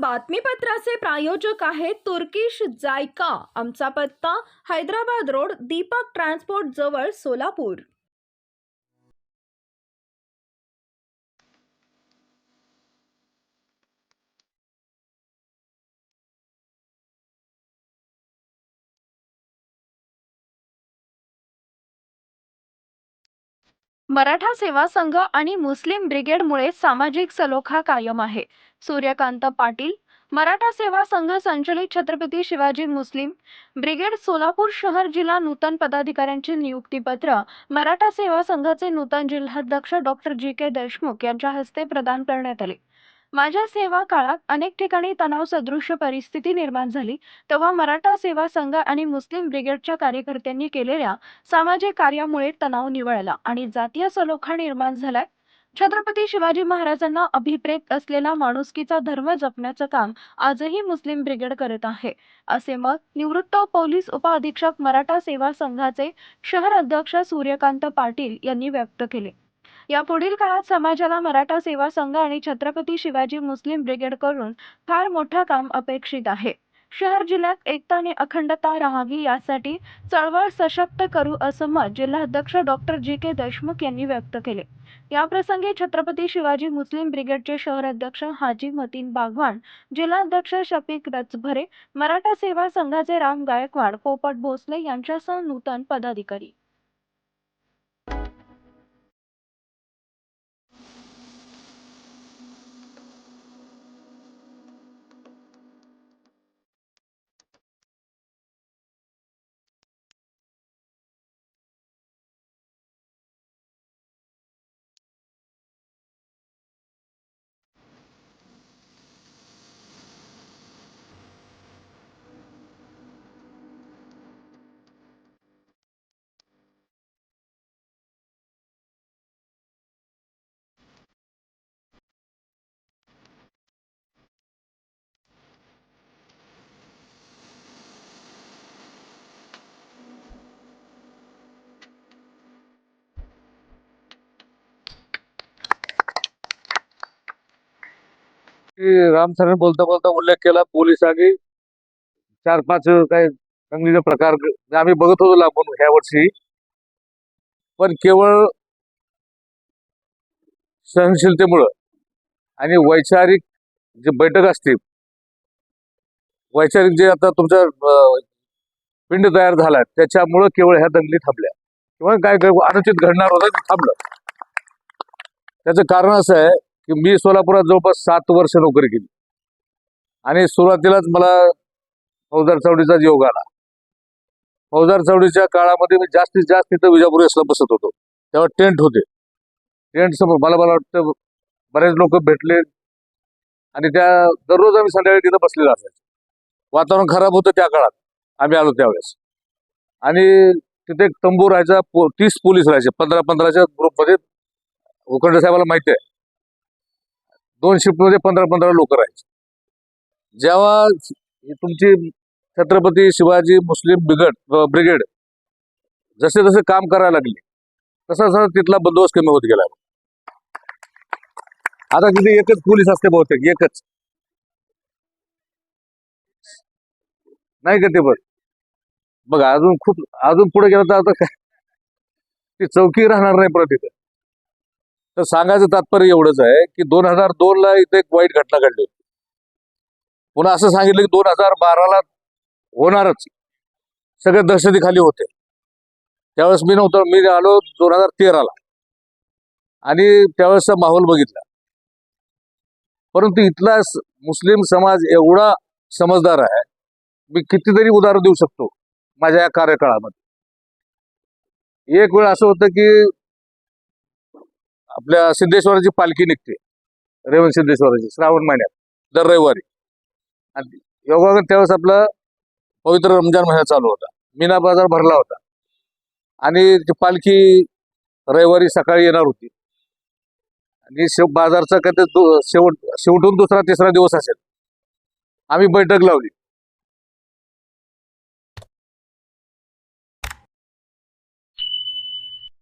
बातमीपत्राचे प्रायोजक आहेत Turkish JICA. आमचा पत्ता हैदराबाद रोड दीपक ट्रान्सपोर्ट जवळ सोलापूर. मराठा सेवा संघ आणि मुस्लिम ब्रिगेडमुळे सामाजिक सलोखा कायम आहे. सूर्यकांत पाटील मराठा सेवा संघ संचलित छत्रपती शिवाजी मुस्लिम ब्रिगेड सोलापूर शहर जिल्हा नूतन पदाधिकाऱ्यांचे नियुक्तीपत्र मराठा सेवा संघाचे नूतन जिल्हाध्यक्ष डॉक्टर जी के देशमुख यांच्या हस्ते प्रदान करण्यात आले. माझ्या सेवा काळात अनेक ठिकाणी तणाव सदृश्य परिस्थिती निर्माण झाली. तेव्हा मराठा सेवा संघ आणि मुस्लिम ब्रिगेडच्या कार्यकर्त्यांनी केलेल्या सामाजिक कार्यामुळे तणाव निवळला आणि जातीय सलोखा निर्माण झालाय. छत्रपती शिवाजी महाराजांना अभिप्रेत असलेला माणुसकीचा धर्म जपण्याचं काम आजही मुस्लिम ब्रिगेड करत आहे. असे मत निवृत्त पोलीस उपअधीक्षक मराठा सेवा संघाचे शहर अध्यक्ष सूर्यकांत पाटील यांनी व्यक्त केले. या पुढील काळात समाजाला मराठा सेवा संघ आणि छत्रपती शिवाजी मुस्लिम ब्रिगेड करून फार मोठं काम अपेक्षित आहे. शहर जिल्ह्यात एकता आणि अखंडता राहावी यासाठी चळवळ सशक्त करू असं मत जिल्हाध्यक्ष डॉक्टर जी के देशमुख यांनी व्यक्त केले. याप्रसंगी छत्रपती शिवाजी मुस्लिम ब्रिगेडचे शहर अध्यक्ष हाजी मतीन बागवान जिल्हाध्यक्ष शफिक रचभरे मराठा सेवा संघाचे राम गायकवाड पोपट भोसले यांच्यासह नूतन पदाधिकारी राम सरांनी बोलता बोलता उल्लेख केला पोलिसांनी चार पाच काही दंगलीचे प्रकार आम्ही बघत होतो लांबून ह्या वर्षी. पण केवळ सहनशीलतेमुळं आणि वैचारिक जे बैठक असते वैचारिक जे आता तुमचा पिंड तयार झाला त्याच्यामुळं केवळ ह्या दंगली थांबल्या. किंवा काय काय अनुचित घडणार होतं थांबलं. त्याचं कारण असं आहे की मी सोलापुरात जवळपास सात वर्ष नोकरी केली. आणि सुरुवातीलाच मला फौजदार चवडीचाच योग आला. फौजदार चवडीच्या काळामध्ये मी जास्तीत जास्त तिथं विजापूर वेसला बसत होतो. तेव्हा टेंट होते. टेंट समोर मला मला वाटतं बरेच लोक भेटले. आणि त्या दररोज आम्ही संध्याकाळी तिथं बसलेलं असायचो. वातावरण खराब होतं त्या काळात. आम्ही आलो त्यावेळेस. आणि तिथे एक तंबू राहायचा पो तीस पोलीस राहायचे. पंधरा पंधराच्या ग्रुपमध्ये उखंड साहेबाला माहिती आहे. दोन शिफ्टमध्ये पंधरा पंधरा लोक राहायचे. जेव्हा तुमची Chhatrapati Shivaji Muslim Brigade Brigade जसे जसे काम करायला लागले तसा तसा तिथला बंदोबस्त कमी होत गेला. आता तिथे एकच पोलीस असते बहुतेक एकच. नाही का ते बघ बघा अजून खूप अजून पुढे गेलं तर आता काय? ती चौकी राहणार नाही परत तिथं तर सांगायचं तात्पर्य एवढंच आहे की दोन हजार दोन ला इथे एक वाईट घटना घडली होती. पुन्हा असं सांगितलं की दोन हजार बाराला होणारच. सगळे दहशतीखाली होते. त्यावेळेस मी नव्हतो मी आलो दोन हजार तेराला आणि त्यावेळेसचा माहोल बघितला. परंतु इथला मुस्लिम समाज एवढा समजदार आहे मी कितीतरी उदाहरण देऊ शकतो माझ्या या कार्यकाळामध्ये. एक वेळ असं होतं की आपल्या सिद्धेश्वराची पालखी निघते. रेवण सिद्धेश्वराची श्रावण महिन्यात दर रविवारी. आणि योगावर त्यावेळेस आपला पवित्र रमजान महिना चालू होता. मीना बाजार भरला होता. आणि ती पालखी रविवारी सकाळी येणार होती. आणि शेव बाजारचा काय ते दु- शेवट शेवटून दुसरा तिसरा दिवस असेल. आम्ही बैठक लावली.